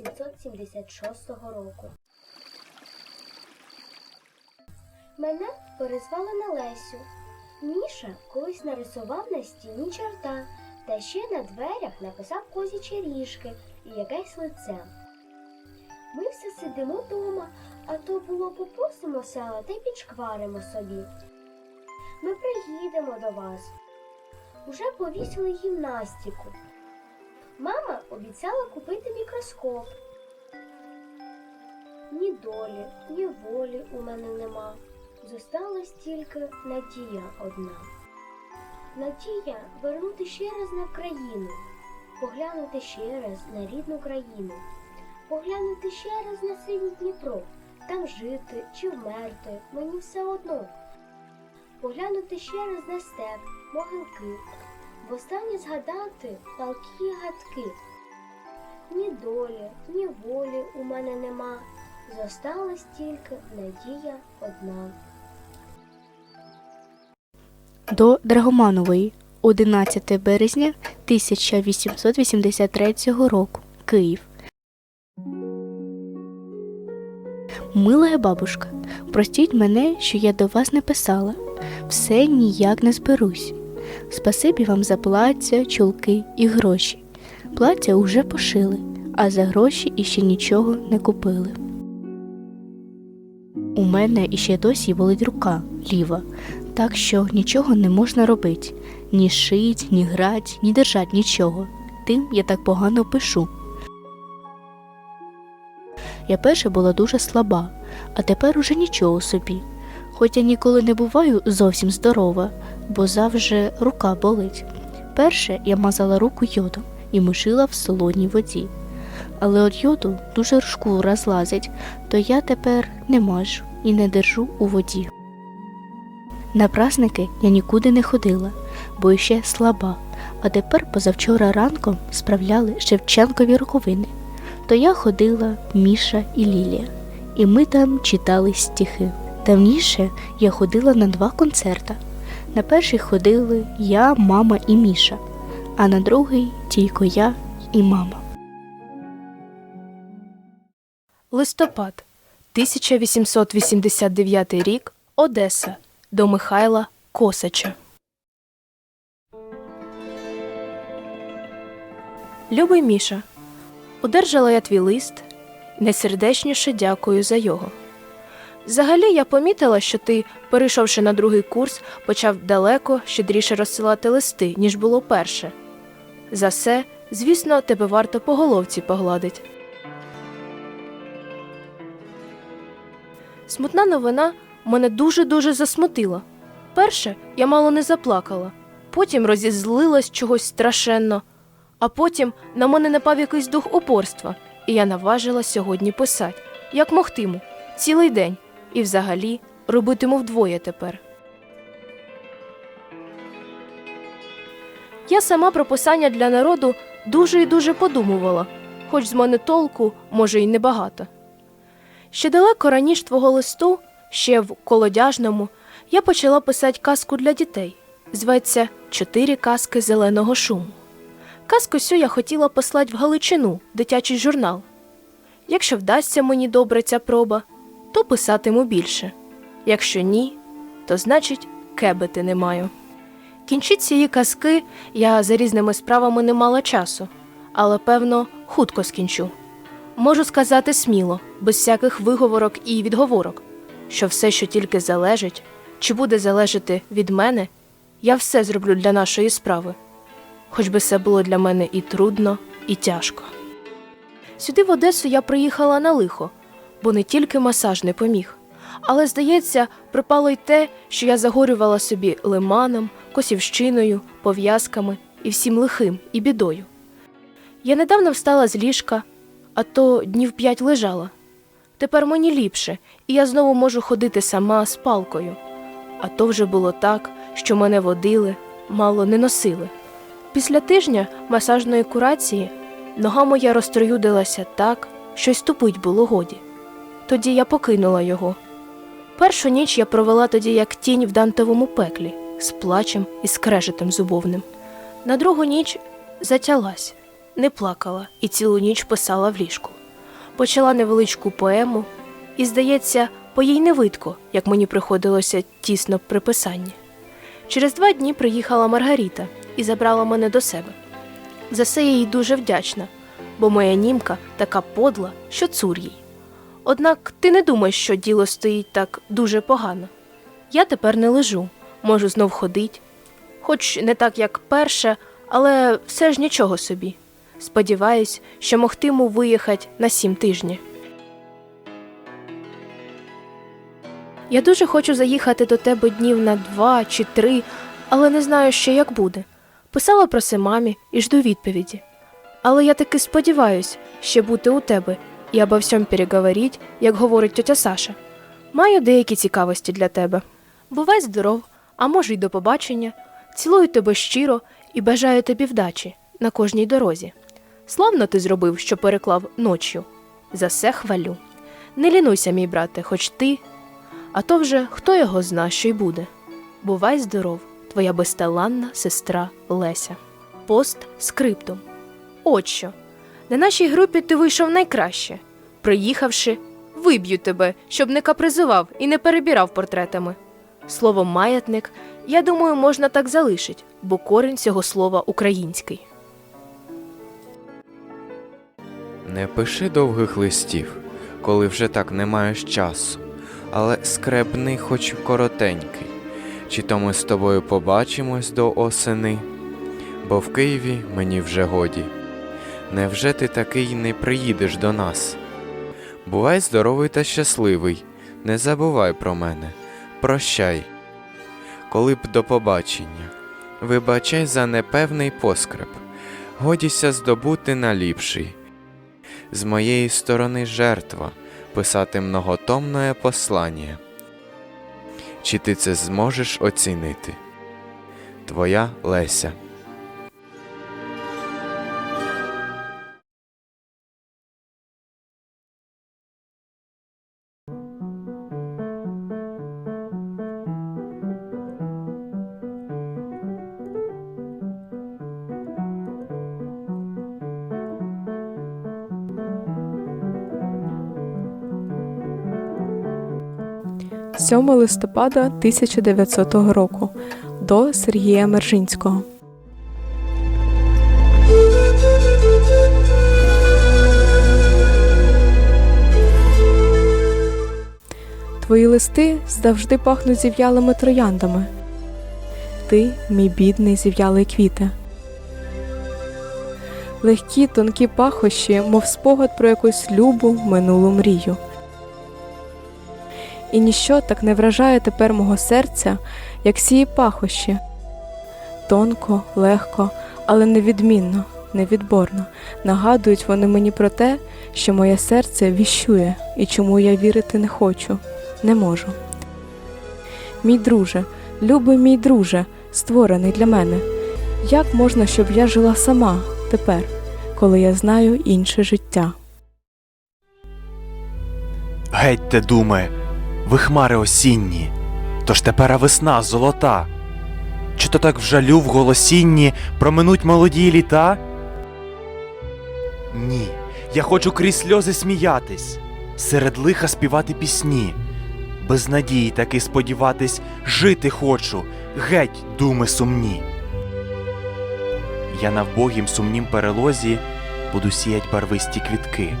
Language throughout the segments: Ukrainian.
1876 року. Мене перезвали на Лесю. Міша колись нарисував на стіні чорта та ще на дверях написав козячі ріжки і якесь лице. Ми все сидимо вдома, а то було попросимося та й підшкваримо собі. Ми приїдемо до вас. Уже повісили гімнастику. Мама обіцяла купити мікроскоп. Ні долі, ні волі у мене нема. Зосталась тільки надія одна. Надія вернути ще раз на країну, поглянути ще раз на рідну країну, поглянути ще раз на синій Дніпро, там жити чи вмерти, мені все одно. Поглянути ще раз на степ, могилки, востаннє згадати палкі гадки. Ні долі, ні волі у мене нема. Зосталась тільки надія одна. До Драгоманової 11 березня 1883 року. Київ. Милая бабушка, простіть мене, що я до вас не писала. Все ніяк не зберусь. Спасибі вам за плаття, чулки і гроші. Плаття уже пошили, а за гроші іще нічого не купили. У мене іще досі болить рука ліва, так що нічого не можна робити. Ні шить, ні грать, ні держать нічого. Тим я так погано пишу. Я перша була дуже слаба, а тепер уже нічого собі. Хоч я ніколи не буваю зовсім здорова, бо завжди рука болить. Перше я мазала руку йодом і мишила в солоній воді. Але від йоду дуже шкура злазить, то я тепер не мажу і не держу у воді. На праздники я нікуди не ходила, бо ще слаба, а тепер позавчора ранком справляли Шевченкові роковини. То я ходила Міша і Лілія, і ми там читали стихи. Давніше я ходила на два концерта. На перший ходили я, мама і Міша, а на другий тільки я і мама. Листопад 1889 рік Одеса до Михайла Косача. Любий Міша, одержала я твій лист. Найсердечніше дякую за його. Взагалі я помітила, що ти, перейшовши на другий курс, почав далеко щедріше розсилати листи, ніж було перше. За все, звісно, тебе варто по головці погладить. Смутна новина мене дуже-дуже засмутила. Перше, я мало не заплакала, потім розізлилась чогось страшенно, а потім на мене напав якийсь дух упорства, і я наважила сьогодні писати, як могтиму, цілий день, і взагалі робитиму вдвоє тепер. Я сама про писання для народу дуже і дуже подумувала, хоч з мене толку, може, й небагато. Ще далеко раніше твого листу, ще в колодяжному, я почала писати казку для дітей. Зветься Чотири казки зеленого шуму. Казку сю я хотіла послати в Галичину, дитячий журнал. Якщо вдасться мені добре ця проба, то писатиму більше. Якщо ні, то значить кебети не маю. Кінчить цієї казки я за різними справами не мала часу, але певно хутко скінчу. Можу сказати сміло, без всяких виговорок і відговорок, що все, що тільки залежить, чи буде залежати від мене, я все зроблю для нашої справи, хоч би це було для мене і трудно, і тяжко. Сюди в Одесу я приїхала на лихо, бо не тільки масаж не поміг, але, здається, припало й те, що я загорювала собі лиманом, косівщиною, пов'язками і всім лихим і бідою. Я недавно встала з ліжка, а то днів п'ять лежала. Тепер мені ліпше, і я знову можу ходити сама з палкою. А то вже було так, що мене водили, мало не носили. Після тижня масажної курації нога моя розтроюдилася так, що й ступить було годі. Тоді я покинула його. Першу ніч я провела тоді як тінь в дантовому пеклі, з плачем і скрежетом зубовним. На другу ніч затялась, не плакала і цілу ніч писала в ліжку. почала невеличку поему, і, здається, по їй не видко, як мені приходилося тісно приписання. Через два дні приїхала Маргаріта і забрала мене до себе. За це я їй дуже вдячна, бо моя німка така подла, що цур їй. Однак ти не думаєш, що діло стоїть так дуже погано. Я тепер не лежу, можу знов ходить, хоч не так, як перше, але все ж нічого собі. Сподіваюсь, що могтиму виїхати на сім тижнів. Я дуже хочу заїхати до тебе днів на два чи три, але не знаю ще, як буде. Писала про це мамі і жду відповіді. Але я таки сподіваюсь ще бути у тебе і обо всьому переговорить, як говорить тетя Саша. Маю деякі цікавості для тебе. Бувай здоров, а може й до побачення. Цілую тебе щиро і бажаю тобі вдачі на кожній дорозі. Славно ти зробив, що переклав ночю. За все хвалю. Не лінуйся, мій брате, хоч ти. А то вже хто його зна, що й буде. Бувай здоров, твоя безталанна сестра Леся. Пост скриптум. От що. На нашій групі ти вийшов найкраще. Приїхавши, виб'ю тебе, щоб не капризував і не перебірав портретами. Слово маятник, я думаю, можна так залишить, бо корінь цього слова український. Не пиши довгих листів, коли вже так не маєш часу, але скрепний хоч коротенький. Чи то ми з тобою побачимось до осени, бо в Києві мені вже годі. Невже ти такий не приїдеш до нас? Бувай здоровий та щасливий, не забувай про мене, прощай. Коли б до побачення, вибачай за непевний поскреп, годіся здобути наліпший з моєї сторони жертва писати многотомне послання. Чи ти це зможеш оцінити? Твоя Леся. – 7 листопада 1900 року до Сергія Мержинського. Твої листи завжди пахнуть зів'ялими трояндами. Ти, мій бідний зів'ялий квіте. Легкі тонкі пахощі, мов спогад про якусь любу минулу мрію. І ніщо так не вражає тепер мого серця, як сії пахощі. Тонко, легко, але невідмінно, невідборно нагадують вони мені про те, що моє серце віщує і чому я вірити не хочу, не можу. Мій друже, любий мій друже, створений для мене. Як можна, щоб я жила сама тепер, коли я знаю інше життя? Геть те думи, ви хмари осінні, тож тепера весна золота. Чи то так в жалю в голосінні проминуть молоді літа? Ні, я хочу крізь сльози сміятись, серед лиха співати пісні, без надії таки сподіватись, жити хочу, геть, думи сумні. Я на вбогім сумнім перелозі буду сіять барвисті квітки,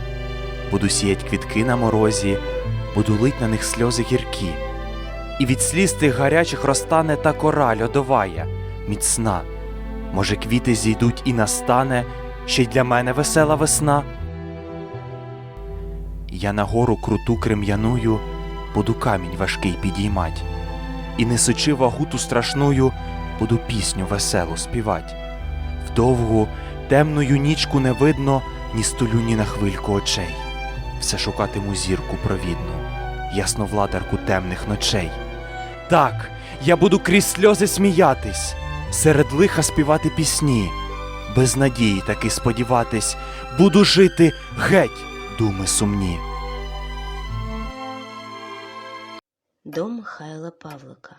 буду сіять квітки на морозі, буду лить на них сльози гіркі, і від сліз тих гарячих розтане та кора льодовая, міцна. Може, квіти зійдуть і настане ще й для мене весела весна. Я на гору круту крем'яную буду камінь важкий підіймать, і несучи вагу ту страшную, буду пісню веселу співать. Вдовгу темною нічку не видно ні столю, ні на хвильку очей. Все шукатиму зірку провідну, ясновладарку темних ночей. Так, я буду крізь сльози сміятись, серед лиха співати пісні, без надії таки сподіватись, буду жити геть, думи сумні. До Михайла Павлика,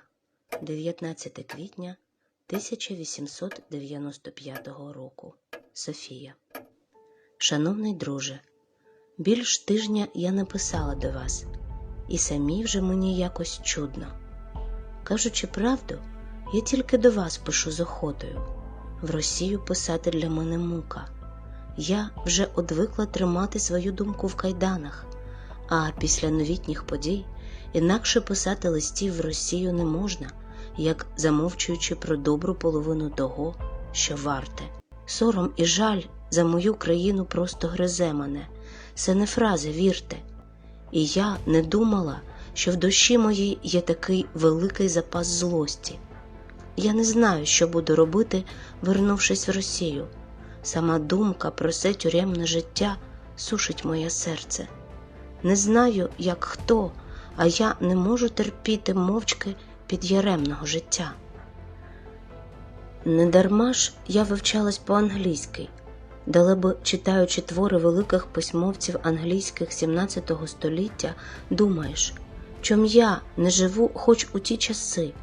19 квітня 1895 року. Софія. Шановний друже, Більш тижня я не писала до вас, і самі вже мені якось чудно. Кажучи правду, я тільки до вас пишу з охотою. В Росію писати для мене мука. Я вже одвикла тримати свою думку в кайданах, а після новітніх подій інакше писати листів в Росію не можна, як замовчуючи про добру половину того, що варте. Сором і жаль за мою країну просто гризе мене. Це не фрази, вірте. І я не думала, що в душі моїй є такий великий запас злості. Я не знаю, що буду робити, вернувшись в Росію. Сама думка про це тюремне життя сушить моє серце. Не знаю, як хто, а я не можу терпіти мовчки під'яремного життя. Недарма ж я вивчалась по-англійськи, далеби читаючи твори великих письмовців англійських 17 століття, думаєш, чом я не живу хоч у ті часи,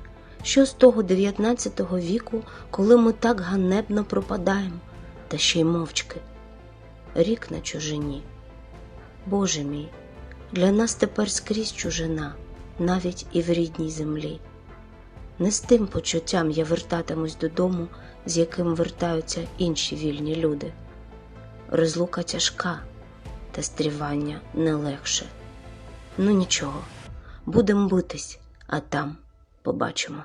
що з того 19 віку, коли ми так ганебно пропадаємо, та ще й мовчки. Рік на чужині. Боже мій, для нас тепер скрізь чужина, навіть і в рідній землі. Не з тим почуттям я вертатимусь додому, з яким вертаються інші вільні люди. Розлука тяжка, та стрівання не легше. Ну нічого, будемо битись, а там побачимо.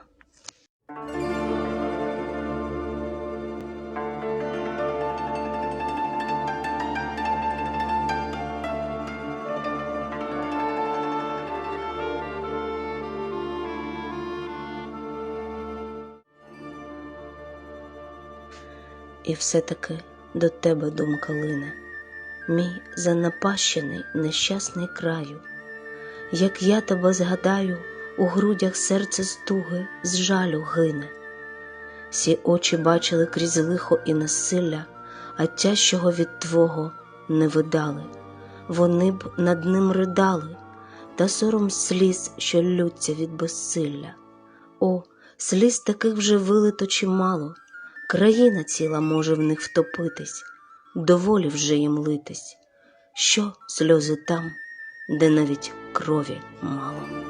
І все-таки до тебе думка лине, мій занапащений нещасний краю. Як я тебе згадаю, у грудях серце стуги з жалю гине. Сі очі бачили крізь лихо і насилля, а тяжчого від твого не видали. Вони б над ним ридали, та сором сліз, що лються від безсилля. О, сліз таких вже вилито чимало, країна ціла може в них втопитись, доволі вже їм литись. Що сльози там, де навіть крові мало.